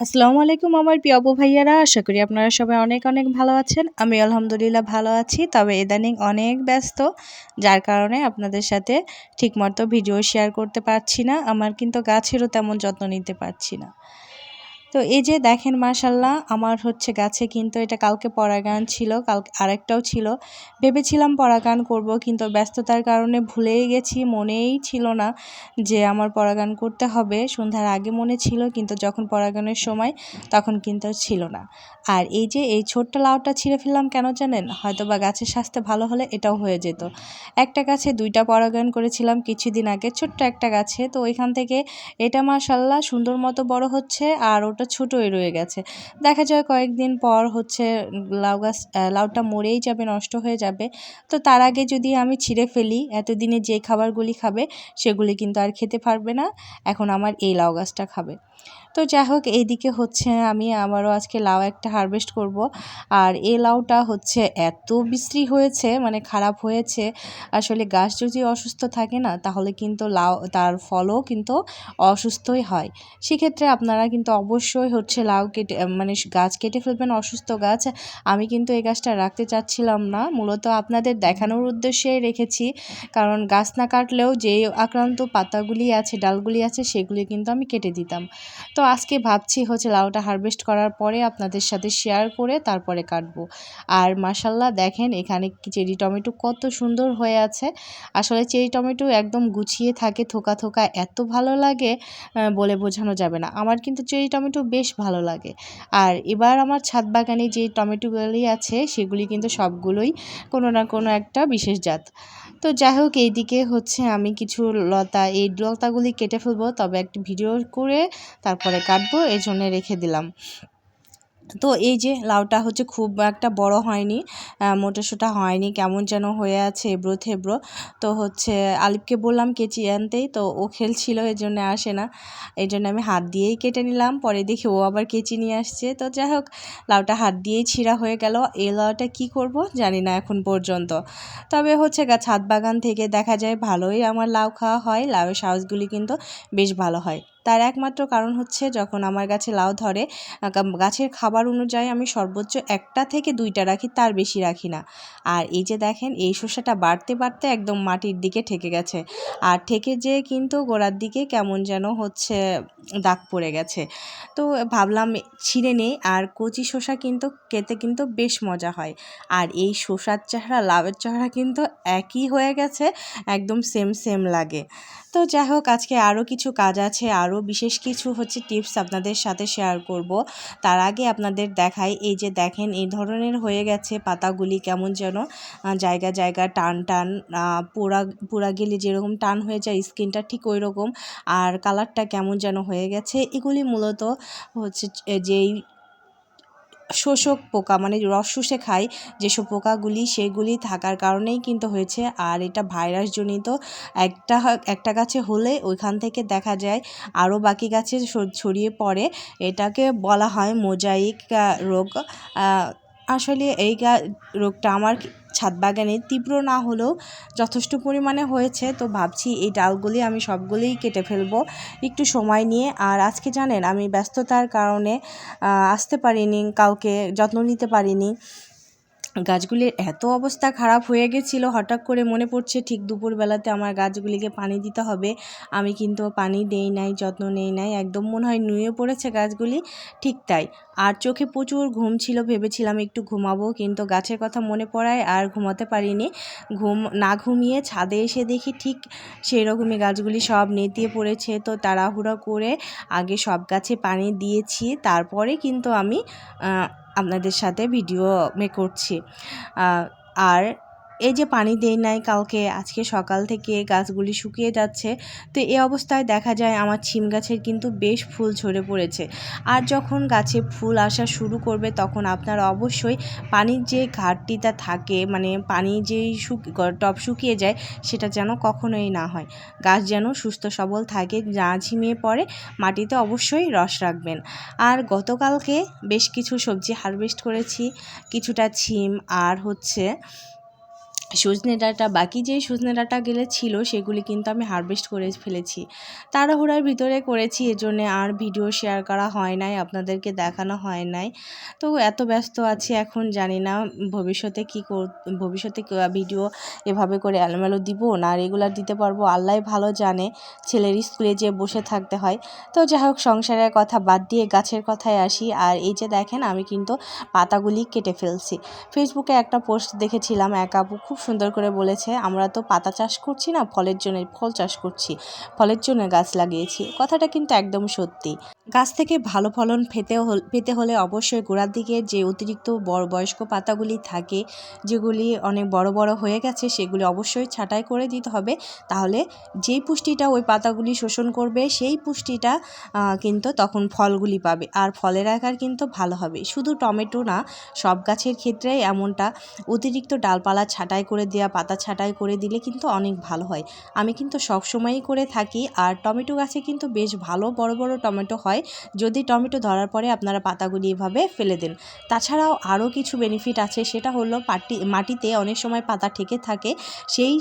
আসসালামু আলাইকুম আমার প্রিয় অপু ভাইয়ারা, আশা করি আপনারা সবাই অনেক অনেক ভালো আছেন। আমি আলহামদুলিল্লাহ ভালো আছি, তবে ইদানিং অনেক ব্যস্ত, যার কারণে আপনাদের সাথে ঠিকমতো ভিডিও শেয়ার করতে পারছি না। আমার কিন্তু গাছেরও তেমন যত্ন নিতে পারছি না। তো এই যে দেখেন মাশাল্লাহ আমার হচ্ছে গাছে কিন্তু এটা কালকে পরাগান ছিল, কাল আরেকটাও ছিল। ভেবেছিলাম পরাগান করব কিন্তু ব্যস্ততার কারণে ভুলেই গেছি, মনেই ছিল না যে আমার পরাগান করতে হবে। সন্ধ্যার আগে মনে ছিল কিন্তু যখন পরাগানের সময় তখন কিন্তু ছিল না। আর এই যে এই ছোট্ট লাউটা ছিঁড়ে ফেললাম কেন জানেন? হয়তো বা গাছের স্বাস্থ্য ভালো হলে এটাও হয়ে যেত। একটা গাছে দুইটা পরাগায়ন করেছিলাম কিছুদিন আগে, ছোট্ট একটা গাছে। তো ওইখান থেকে এটা মাশাল্লাহ সুন্দর মতো বড় হচ্ছে আর ওটা ছোটোই রয়ে গেছে। দেখা যায় কয়েকদিন পর হচ্ছে লাউ গাছ লাউটা মরেই যাবে, নষ্ট হয়ে যাবে। তো তার আগে যদি আমি ছিঁড়ে ফেলি, এতদিনে যে খাবারগুলি খাবে, সেগুলি কিন্তু আর খেতে পারবে না। এখন আমার এই লাউ গাছটা খাবে। তো যাই হোক, এইদিকে হচ্ছে আমি আবারও আজকে লাউ একটা হারভেস্ট করব। আর এই লাউটা হচ্ছে এত বিশ্রী হয়েছে মানে খারাপ হয়েছে। আসলে গাছ যদি অসুস্থ থাকে না, তাহলে কিন্তু লাউ, তার ফলও কিন্তু অসুস্থই হয়। সেক্ষেত্রে আপনারা কিন্তু অবশ্যই হচ্ছে লাউ কেটে মানে গাছ কেটে ফেলবেন, অসুস্থ গাছ। আমি কিন্তু এই গাছটা রাখতে চাচ্ছিলাম না, মূলত আপনাদের দেখানোর উদ্দেশ্যেই রেখেছি। কারণ গাছ না কাটলেও যে আক্রান্ত পাতাগুলি আছে, ডালগুলি আছে, সেগুলি কিন্তু আমি কেটে দিতাম। তো আজকে ভাবছি হচ্ছে লাউটা হারভেস্ট করার পরে আপনাদের সাথে শেয়ার করে তারপরে কাটবো। আর মাসাল্লাহ দেখেন এখানে চেরি টমেটো কত সুন্দর হয়ে আছে। আসলে চেরি টমেটো একদম গুছিয়ে থাকে, থোকা থোকা এত ভালো লাগে বলে বোঝানো যাবে না। আমার কিন্তু চেরি টমেটো বেশ ভালো লাগে। আর এবার আমার ছাদ বাগানে যে টমেটোগুলি আছে, সেগুলি কিন্তু সবগুলোই কোনো না কোনো একটা বিশেষ জাত। তো যাই হোক, এইদিকে হচ্ছে আমি কিছু লতা, এই লতাগুলি কেটে ফেলব, তবে একটি ভিডিও করে তারপরে কাটবো, এই জন্যে রেখে দিলাম। তো এই যে লাউটা হচ্ছে খুব একটা বড় হয়নি মোটাসোটা হয়নি, কেমন যেন হয়ে আছে এবড়ো থেবড়ো। তো হচ্ছে আলিপকে বললাম কেচি আনতেই, তো ও খেলছিল এই জন্য আসে না। এই জন্য আমি হাত দিয়েই কেটে নিলাম, পরে দেখি ও আবার কেচি নিয়ে আসছে। তো যাই হোক, লাউটা হাত দিয়েই ছিঁড়া হয়ে গেল। এই লাউটা কি করব জানি না এখন পর্যন্ত। তবে হচ্ছে গা, ছাদ বাগান থেকে দেখা যায় ভালোই আমার লাউ খাওয়া হয়, লাউয়ের সাহসগুলি কিন্তু বেশ ভালো হয়। তার একমাত্র কারণ হচ্ছে যখন আমার গাছে লাউ ধরে গাছের খাবার অনুযায়ী আমি সর্বোচ্চ একটা থেকে দুইটা রাখি, তার বেশি রাখি না। আর এই যে দেখেন, এই শসাটা বাড়তে বাড়তে একদম মাটির দিকে ঠেকে গেছে। আর ঠেকে যেয়ে কিন্তু গোড়ার দিকে কেমন যেন হচ্ছে দাগ পড়ে গেছে। তো ভাবলাম ছিঁড়ে নেই, আর কচি শসা কিন্তু খেতে কিন্তু বেশ মজা হয়। আর এই শসার চেহারা লাভের চেহারা কিন্তু একই হয়ে গেছে, একদম সেম সেম লাগে। তো যাই হোক, আজকে আরও কিছু কাজ আছে আরও বিশেষ কিছু হচ্ছে টিপস আপনাদের সাথে শেয়ার করব। তার আগে আপনাদের দেখাই, এই যে দেখেন, এই ধরনের হয়ে গেছে পাতাগুলি কেমন যেন জায়গা জায়গা টান টান পোড়া পোড়া গেলে যেরকম টান হয়ে যায় স্কিনটা ঠিক ওই রকম আর কালারটা কেমন যেন হয়ে গেছে। এগুলি মূলত হচ্ছে যেই শোষক পোকা মানে রস শুষে খায়। যেসব পোকাগুলি, সেগুলি থাকার কারণেই কিন্তু হয়েছে। আর এটা ভাইরাসজনিত। একটা একটা গাছে হলে ওইখান থেকে দেখা যায়, আরও বাকি গাছে ছড়িয়ে পড়ে। এটাকে বলা হয় মোজাইক রোগ। আসলে এই রোগটা আমার ছাদ বাগানে তীব্র না হলেও যথেষ্ট পরিমাণে হয়েছে। তো ভাবছি এই ডালগুলি আমি সবগুলিই কেটে ফেলব একটু সময় নিয়ে। আর আজকে জানেন, আমি ব্যস্ততার কারণে আসতে পারিনি, কাউকে যত্ন নিতে পারিনি। গাছগুলির এত অবস্থা খারাপ হয়ে গেছিল, হঠাৎ করে মনে পড়ছে ঠিক দুপুরবেলাতে আমার গাছগুলিকে পানি দিতে হবে। আমি কিন্তু পানি দেই নাই, যত্ন নেই নাই, একদম মনে হয় নুয়ে পড়েছে গাছগুলি, ঠিক তাই। আর চোখে প্রচুর ঘুম ছিল, ভেবেছিলাম একটু ঘুমাবো, কিন্তু গাছের কথা মনে পড়ায় আর ঘুমাতে পারিনি। ঘুম, না ঘুমিয়ে ছাদে এসে দেখি ঠিক সেই রকমই গাছগুলি সব নেতিয়ে পড়েছে। তো তাড়াহুড়ো করে আগে সব গাছে পানি দিয়েছি, তারপরে কিন্তু আমি আপনাদের সাথে ভিডিও মে করছি। আর এই যে পানি দেই নাই কালকে, আজকে সকাল থেকে গাছগুলি শুকিয়ে যাচ্ছে, তো এই অবস্থায় দেখা যায় আমার ছিম গাছের কিন্তু বেশ ফুল ঝরে পড়েছে। আর যখন গাছে ফুল আসা শুরু করবে, তখন আপনারা অবশ্যই পানির যে ঘাটতিটা থাকে মানে পানি যেই টপ শুকিয়ে যায়, সেটা যেন কখনোই না হয়। গাছ যেন সুস্থ সবল থাকে না ঝিমিয়ে পড়ে, মাটিতে অবশ্যই রস রাখবেন। আর গতকালকে বেশ কিছু সবজি হারভেস্ট করেছি, কিছুটা ছিম আর হচ্ছে সজনে ডাঁটা, বাকি যে সজনে ডাঁটা গেলে ছিল, সেগুলি কিন্তু আমি হারভেস্ট করে ফেলেছি। তাড়াহুড়ার ভিতরে করেছি, এজন্য আর ভিডিও শেয়ার করা হয় নাই, আপনাদেরকে দেখানো হয় নাই। তো এত ব্যস্ত আছি এখন, জানি না ভবিষ্যতে কি ভবিষ্যতে ভিডিও এভাবে করে এলোমেলো দিব, না রেগুলার দিতে পারব। আল্লাহ ভালো জানে, ছেলের স্কুলে যে বসে থাকতে হয়। তো যাই হোক, সংসারের কথা বাদ দিয়ে গাছের কথায় আসি। আর এই যে দেখেন, আমি কিন্তু পাতাগুলি কেটে ফেলছি। ফেসবুকে একটা পোস্ট দেখেছিলাম, এক আপু খুব সুন্দর করে বলেছে, আমরা তো পাতা চাষ করছি না, ফলের জন্য, ফল চাষ করছি, ফলের জন্য গাছ লাগিয়েছি। কথাটা কিন্তু একদম সত্যি। গাছ থেকে ভালো ফলন পেতে পেতে হলে অবশ্যই গোড়ার দিকে যে অতিরিক্ত বড় বয়স্ক পাতাগুলি থাকে, যেগুলি অনেক বড় বড় হয়ে গেছে, সেগুলি অবশ্যই ছাঁটাই করে দিতে হবে। তাহলে যেই পুষ্টিটা ওই পাতাগুলি শোষণ করবে, সেই পুষ্টিটা কিন্তু তখন ফলগুলি পাবে। আর ফলের আকার কিন্তু ভালো হবে। শুধু টমেটো না, সব গাছের ক্ষেত্রে এমনটা অতিরিক্ত ডালপালা ছাঁটাই করে দেওয়া, পাতা ছাঁটাই করে দিলে কিন্তু অনেক ভালো হয়। আমি কিন্তু সবসময়ই করে থাকি। আর টমেটো গাছে কিন্তু বেশ ভালো বড় বড় টমেটো হয়। যদি টমেটো ধরার পরে আপনারা পাতাগুলি এভাবে ফেলে দেন। তাছাড়াও আরও কিছু বেনিফিট আছে, সেটা হলো পাটি, মাটিতে অনেক সময় পাতা ঠেকে থাকে, সেই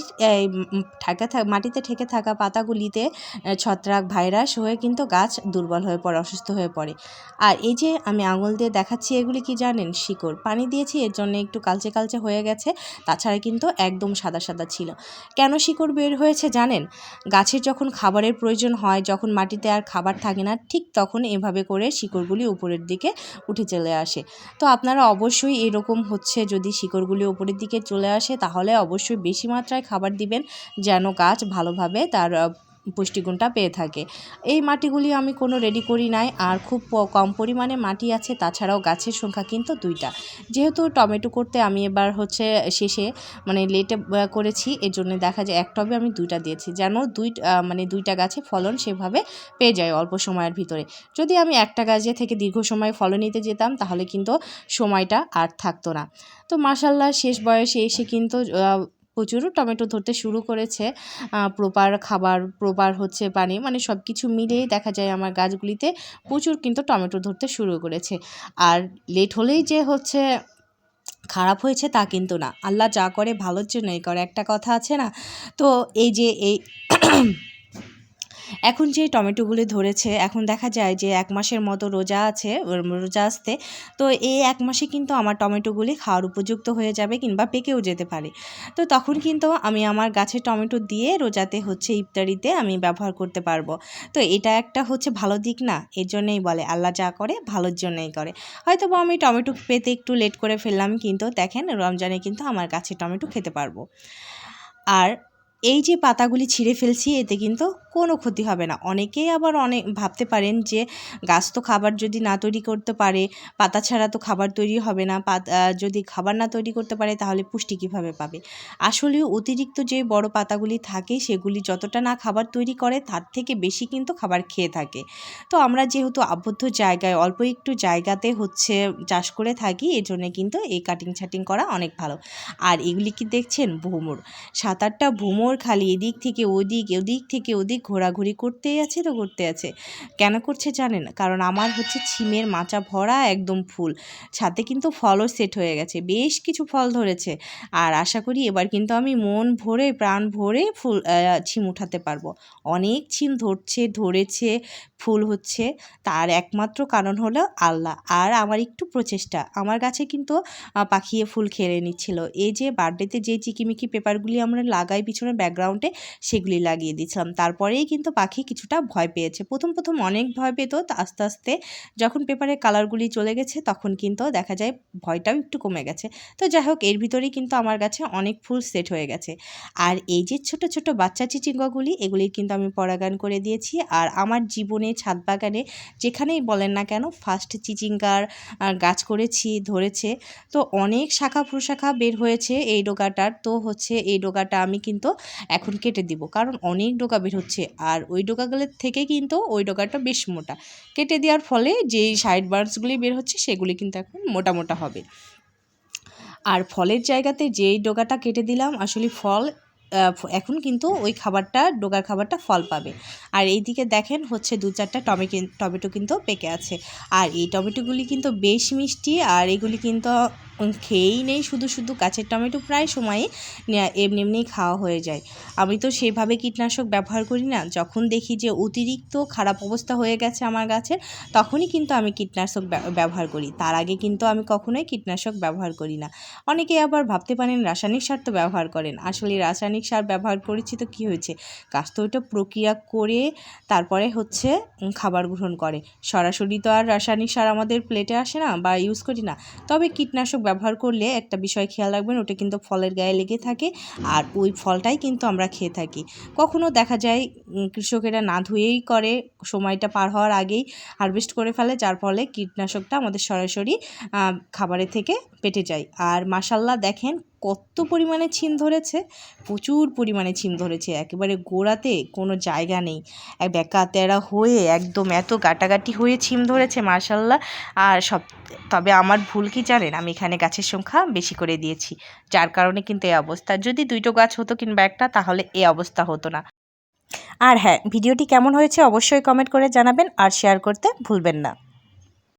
ঠেকে মাটিতে ঠেকে থাকা পাতাগুলিতে ছত্রাক ভাইরাস হয়ে কিন্তু গাছ দুর্বল হয়ে পড়ে, অসুস্থ হয়ে পড়ে। আর এই যে আমি আঙুল দিয়ে দেখাচ্ছি, এগুলি কি জানেন? শিকড়। পানি দিয়েছি, এর জন্য একটু কালচে কালচে হয়ে গেছে, তাছাড়া কিন্তু একদম সাদা সাদা ছিল। কেন শিকড় বের হয়েছে জানেন? গাছের যখন খাবারের প্রয়োজন হয়, যখন মাটিতে আর খাবার থাকে না, ঠিক তখন এভাবে করে শিকড়গুলি উপরের দিকে উঠে চলে আসে। তো আপনারা অবশ্যই এরকম হচ্ছে যদি শিকড়গুলি উপরের দিকে চলে আসে, তাহলে অবশ্যই বেশি মাত্রায় খাবার দিবেন, যেন গাছ ভালোভাবে তার পুষ্টিগুণটা পেয়ে থাকে। এই মাটিগুলি আমি কোনো রেডি করি নাই আর খুব কম পরিমাণে মাটি আছে, তাছাড়াও গাছের সংখ্যা কিন্তু দুইটা। যেহেতু টমেটো করতে আমি এবার হচ্ছে শেষে মানে লেটে করেছি এর জন্য দেখা যায় এক টবে আমি দুইটা দিয়েছি। যেন দুই মানে দুইটা গাছে ফলন সেভাবে পেয়ে যায় অল্প সময়ের ভিতরে। যদি আমি একটা গাছে থেকে দীর্ঘ সময় ফলন নিতে যেতাম, তাহলে কিন্তু সময়টা আর থাকতো না। তো মাসাল্লাহ শেষ বয়সে এসে কিন্তু প্রচুর টমেটো ধরতে শুরু করেছে। প্রপার খাবার, প্রপার হচ্ছে পানি মানে সব কিছু মিলিয়েই দেখা যায় আমার গাছগুলিতে প্রচুর কিন্তু টমেটো ধরতে শুরু করেছে। আর লেট হলেই যে হচ্ছে খারাপ হয়েছে তা কিন্তু না। আল্লাহ যা করে ভালোর জন্যই করে। একটা কথা আছে না, তো এই যে এই এখন যে টমেটোগুলি ধরেছে, এখন দেখা যায় যে এক মাসের মতো রোজা আছে রোজা আসতে। তো এই এক মাসে কিন্তু আমার টমেটোগুলি খাওয়ার উপযুক্ত হয়ে যাবে কিংবা পেকেও যেতে পারে। তো তখন কিন্তু আমি আমার গাছে টমেটো দিয়ে রোজাতে হচ্ছে ইফতারিতে আমি ব্যবহার করতে পারব। তো এটা একটা হচ্ছে ভালো দিক না, এর জন্যই বলে, আল্লাহ যা করে ভালোর জন্যই করে। হয়তো বা আমি টমেটো পেতে একটু লেট করে ফেললাম, কিন্তু দেখেন রমজানে কিন্তু আমার গাছে টমেটো খেতে পারব। আর এই যে পাতাগুলি ছিঁড়ে ফেলছি, এতে কিন্তু কোনো ক্ষতি হবে না। অনেকেই আবার অনেক ভাবতে পারেন যে, গাছ তো খাবার যদি না তৈরি করতে পারে, পাতা ছাড়া তো খাবার তৈরি হবে না, পাতা যদি খাবার না তৈরি করতে পারে, তাহলে পুষ্টি কীভাবে পাবে? আসলে অতিরিক্ত যে বড় পাতাগুলি থাকে, সেগুলি যতটা না খাবার তৈরি করে, তার থেকে বেশি কিন্তু খাবার খেয়ে থাকে। তো আমরা যেহেতু আবদ্ধ জায়গায়, অল্প একটু জায়গাতে হচ্ছে চাষ করে থাকি এই জন্যে কিন্তু এই কাটিং ছাটিং করা অনেক ভালো। আর এগুলি কি দেখছেন? ভুমুর। সাত আটটা ভুমুর খালি, এদিক থেকে ওদিক ওদিক থেকে ওদিক, ঘোরাঘুরি করতেই আছে তো করতে আছে। কেন করছে জানেন কারণ আমার হচ্ছে ছিমের মাচা ভরা একদম ফুল। সাথে কিন্তু ফলও সেট হয়ে গেছে, বেশ কিছু ফল ধরেছে। আর আশা করি এবার কিন্তু আমি মন ভরে, প্রাণ ভরে ফুল ছিম উঠাতে পারব। অনেক ছিম ধরছে, ধরেছে, ফুল হচ্ছে। তার একমাত্র কারণ হলো আল্লাহ। আর আমার একটু প্রচেষ্টা। আমার গাছে কিন্তু পাখিয়ে ফুল খেয়ে নিচ্ছিল। এই যে বার্থডেতে যে চিকিমিকি পেপারগুলি আমরা লাগাই, পিছনে ব্যাকগ্রাউন্ডে সেগুলি লাগিয়ে দিয়েছিলাম। তারপরেই কিন্তু পাখি কিছুটা ভয় পেয়েছে। প্রথম প্রথম অনেক ভয় পেত। আস্তে আস্তে যখন পেপারের কালারগুলি চলে গেছে তখন কিন্তু দেখা যায় ভয়টাও একটু কমে গেছে। তো যাই হোক এর ভিতরেই কিন্তু আমার কাছে অনেক ফুল সেট হয়ে গেছে। আর এই যে ছোট ছোট বাচ্চা চিচিঙ্গাগুলি এগুলি কিন্তু আমি পরাগান করে দিয়েছি। আর আমার জীবনে ছাদ বাগানে যেখানেই বলেন না কেন ফার্স্ট চিচিঙ্গার গাছ করেছি, ধরেছে। তো অনেক শাখা প্রশাখা বের হয়েছে এই ডোকাটার তো হচ্ছে এই ডোকাটা আমি কিন্তু এখন কেটে দিব। কারণ অনেক ডোকা বের হচ্ছে। আর ওই ডোকাগুলোর থেকে কিন্তু ওই ডোকাটা বেশ মোটা। কেটে দেওয়ার ফলে যেই সাইড বার্ডসগুলি বের হচ্ছে, সেগুলি কিন্তু এখন মোটা মোটা হবে। আর ফলের জায়গাতে যেই ডোকাটা কেটে দিলাম, আসলে ফল এখন কিন্তু ওই খাবারটা, ডোগার খাবারটা ফল পাবে। আর এই দিকে দেখেন হচ্ছে দু চারটা টমেটো টমেটো কিন্তু পেকে আছে। আর এই টমেটোগুলি কিন্তু বেশ মিষ্টি, আর এগুলি কিন্তু খেয়েই নেই, শুধু শুধু গাছের টমেটো প্রায় সময়ই এমনি এমনিই খাওয়া হয়ে যায়। আমি তো সেইভাবে কীটনাশক ব্যবহার করি না। যখন দেখি যে অতিরিক্ত খারাপ অবস্থা হয়ে গেছে আমার গাছের তখনই কিন্তু আমি কীটনাশক ব্যবহার করি। তার আগে কিন্তু আমি কখনোই কীটনাশক ব্যবহার করি না। অনেকে আবার ভাবতে পারেন রাসায়নিক সার তো ব্যবহার করেন। আসলে রাসায়নিক সার ব্যবহার করেছি তো কী হয়েছে? গাছ তো ওইটা প্রক্রিয়া করে তারপরে হচ্ছে খাবার গ্রহণ করে। সরাসরি তো আর রাসায়নিক সার আমাদের প্লেটে আসে না বা ইউজ করি না। তবে কীটনাশক ব্যবহার করলে একটা বিষয় খেয়াল রাখবেন, ওটা কিন্তু ফলের গায়ে লেগে থাকে আর ওই ফলটাই কিন্তু আমরা খেয়ে থাকি। কখনো দেখা যায় কৃষকেরা না ধুয়েই করে, সময়টা পার হওয়ার আগেই হারভেস্ট করে ফেলে, যার ফলে কীটনাশকটা আমাদের সরাসরি খাবারের থেকে পেটে যায়। আর মাসাল্লাহ দেখেন কত পরিমাণে ছিম ধরেছে? প্রচুর পরিমাণে ছিম ধরেছে। একেবারে গোড়াতে কোনো জায়গা নেই। এক বেকা তেরা হয়ে একদম এত গাটাগাটি হয়ে ছিম ধরেছে মার্শাল্লাহ আর সব, তবে আমার ভুল কি জানেন? আমি এখানে গাছের সংখ্যা বেশি করে দিয়েছি। যার কারণে কিন্তু এই অবস্থা। যদি দুইটো গাছ হতো কিংবা একটা, তাহলে এই অবস্থা হতো না। আর হ্যাঁ ভিডিওটি কেমন হয়েছে অবশ্যই কমেন্ট করে জানাবেন। আর শেয়ার করতে ভুলবেন না।